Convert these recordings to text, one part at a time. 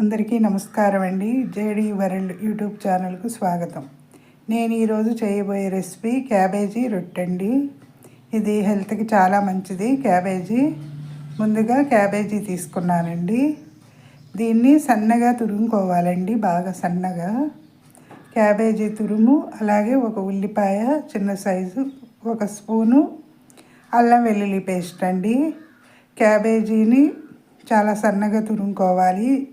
అందరికీ నమస్కారం అండి. జేడి వరల్డ్ యూట్యూబ్ ఛానల్కు స్వాగతం. నేను ఈరోజు చేయబోయే రెసిపీ క్యాబేజీ రొట్టండి. ఇది హెల్త్కి చాలా మంచిది. క్యాబేజీ ముందుగా క్యాబేజీ తీసుకున్నానండి. దీన్ని సన్నగా తురుముకోవాలండి బాగా సన్నగా. క్యాబేజీ తురుము అలాగే ఒక ఉల్లిపాయ చిన్న సైజు ఒక స్పూను అల్లం వెల్లుల్లి పేస్ట్ అండి. క్యాబేజీని చాలా సన్నగా తురుముకోవాలి.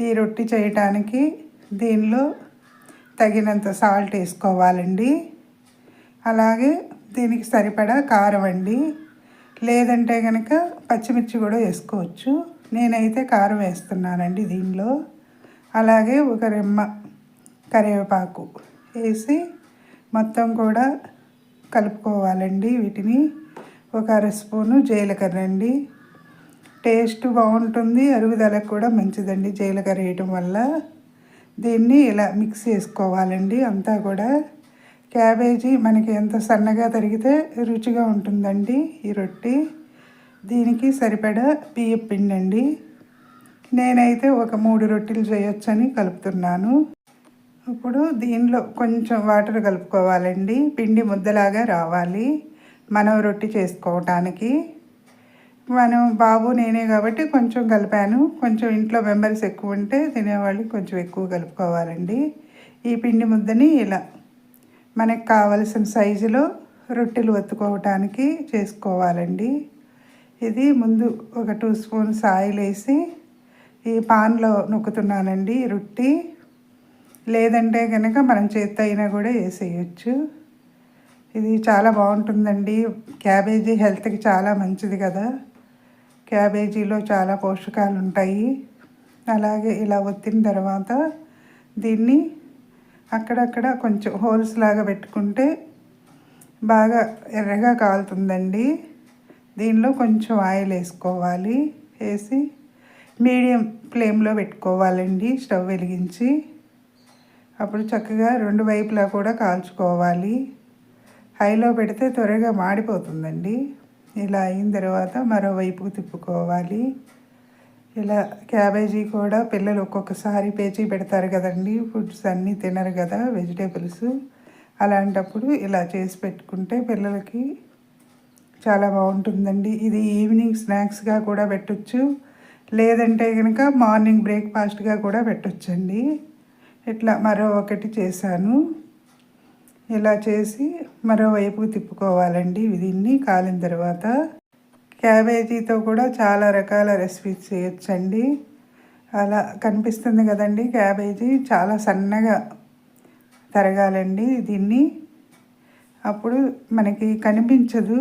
ఈ రొట్టి చేయటానికి దీనిలో తగినంత సాల్ట్ వేసుకోవాలండి. అలాగే దీనికి సరిపడా కారం అండి. లేదంటే కనుక పచ్చిమిర్చి కూడా వేసుకోవచ్చు. నేనైతే కారం వేస్తున్నానండి దీనిలో. అలాగే ఒక రెమ్మ కరివేపాకు వేసి మొత్తం కూడా కలుపుకోవాలండి వీటిని. ఒక అర స్పూను జీలకర్ర అండి. టేస్ట్ బాగుంటుంది అరుగుదలకు కూడా మంచిదండి జీలకర్ర వేయటం వల్ల. దీన్ని ఇలా మిక్స్ చేసుకోవాలండి అంతా కూడా. క్యాబేజీ మనకి ఎంత సన్నగా తరిగితే రుచిగా ఉంటుందండి ఈ రొట్టి. దీనికి సరిపడా బియ్య పిండి అండి నేనైతే ఒక మూడు రొట్టెలు చేయొచ్చని కలుపుతున్నాను. ఇప్పుడు దీనిలో కొంచెం వాటర్ కలుపుకోవాలండి పిండి ముద్దలాగా రావాలి. మనం రొట్టి చేసుకోవటానికి. మనం బాబు నేనే కాబట్టి కొంచెం కలిపాను. కొంచెం ఇంట్లో మెంబర్స్ ఎక్కువ ఉంటే తినేవాళ్ళు కొంచెం ఎక్కువ కలుపుకోవాలండి. ఈ పిండి ముద్దని ఇలా మనకు కావలసిన సైజులో రొట్టెలు ఒత్తుకోవటానికి చేసుకోవాలండి. ఇది ముందు ఒక టూ స్పూన్స్ ఆయిల్ వేసి ఈ పాన్లో నొక్కుతున్నానండి రొట్టి. లేదంటే కనుక మనం చేత్తో అయినా కూడా వేసేయచ్చు. ఇది చాలా బాగుంటుందండి. క్యాబేజీ హెల్త్కి చాలా మంచిది కదా. క్యాబేజీలో చాలా పోషకాలు ఉంటాయి అలాగే ఇలా ఒత్తిన తర్వాత దీన్ని అక్కడక్కడ కొంచెం హోల్స్ లాగా పెట్టుకుంటే బాగా ఎర్రగా కాలుతుందండి. దీనిలో కొంచెం ఆయిల్ వేసుకోవాలి. వేసి మీడియం ఫ్లేమ్లో పెట్టుకోవాలండి స్టవ్ వెలిగించి. అప్పుడు చక్కగా రెండు వైపులా కూడా కాల్చుకోవాలి. హైలో పెడితే త్వరగా మాడిపోతుందండి. ఇలా అయిన తర్వాత మరోవైపుకు తిప్పుకోవాలి. ఇలా క్యాబేజీ కూడా పిల్లలు ఒక్కొక్కసారి పేచీ పెడతారు కదండి ఫుడ్స్ అన్నీ తినరు కదా వెజిటేబుల్స్. అలాంటప్పుడు ఇలా చేసి పెట్టుకుంటే పిల్లలకి చాలా బాగుంటుందండి. ఇది ఈవినింగ్ స్నాక్స్గా కూడా పెట్టచ్చు. లేదంటే కనుక మార్నింగ్ బ్రేక్ఫాస్ట్గా కూడా పెట్టొచ్చండి. ఇట్లా మరో ఒకటి చేశాను. ఇలా చేసి మరోవైపు తిప్పుకోవాలండి. దీన్ని కాలిన తర్వాత క్యాబేజీతో కూడా చాలా రకాల రెసిపీస్ చేయొచ్చండి. అలా కనిపిస్తుంది కదండి క్యాబేజీ చాలా సన్నగా తరగాలండి దీన్ని. అప్పుడు మనకి కనిపించదు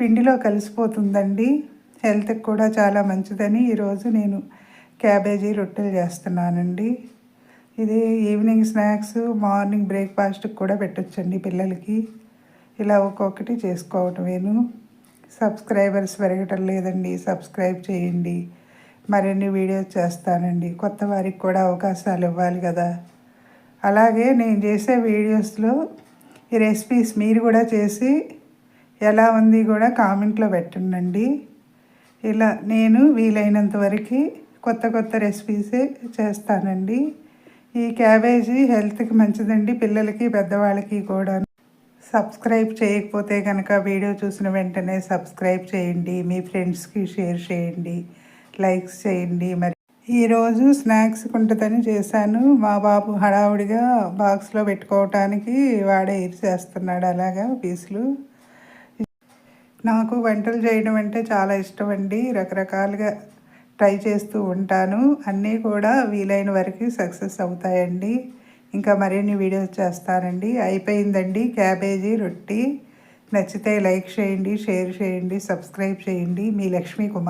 పిండిలో కలిసిపోతుందండి. హెల్త్కి కూడా చాలా మంచిదని ఈరోజు నేను క్యాబేజీ రొట్టెలు చేస్తున్నానండి. ఇది ఈవినింగ్ స్నాక్స్ మార్నింగ్ బ్రేక్ఫాస్ట్కి కూడా పెట్టొచ్చండి పిల్లలకి. ఇలా ఒక్కొక్కటి చేసుకోవటమేను. సబ్స్క్రైబర్స్ పెరగటం లేదండి సబ్స్క్రైబ్ చేయండి. మరిన్ని వీడియోస్ చేస్తానండి. కొత్త వారికి కూడా అవకాశాలు ఇవ్వాలి కదా. అలాగే నేను చేసే వీడియోస్లో ఈ రెసిపీస్ మీరు కూడా చేసి ఎలా ఉంది కూడా కామెంట్లో పెట్టండి ఇలా నేను వీలైనంత వరకు కొత్త కొత్త రెసిపీసే చేస్తానండి. ఈ క్యాబేజీ హెల్త్కి మంచిదండి పిల్లలకి పెద్దవాళ్ళకి కూడా సబ్స్క్రైబ్ చేయకపోతే కనుక వీడియో చూసిన వెంటనే సబ్స్క్రైబ్ చేయండి మీ ఫ్రెండ్స్కి షేర్ చేయండి లైక్స్ చేయండి. మరి ఈరోజు స్నాక్స్ ఉంటుందని చేశాను. మా బాబు హడావుడిగా బాక్స్లో పెట్టుకోవటానికి వాడే చేస్తున్నాడు అలాగా పీసులు. నాకు వంటలు చేయడం అంటే చాలా ఇష్టం అండి. రకరకాలుగా ట్రై చేస్తూ ఉంటాను. అన్నీ కూడా వీలైన వరకు సక్సెస్ అవుతాయండి. ఇంకా మరిన్ని వీడియోస్ చేస్తానండి. అయిపోయిందండి క్యాబేజీ రొట్టి. నచ్చితే లైక్ చేయండి షేర్ చేయండి సబ్స్క్రైబ్ చేయండి. మీ లక్ష్మీ కుమార్.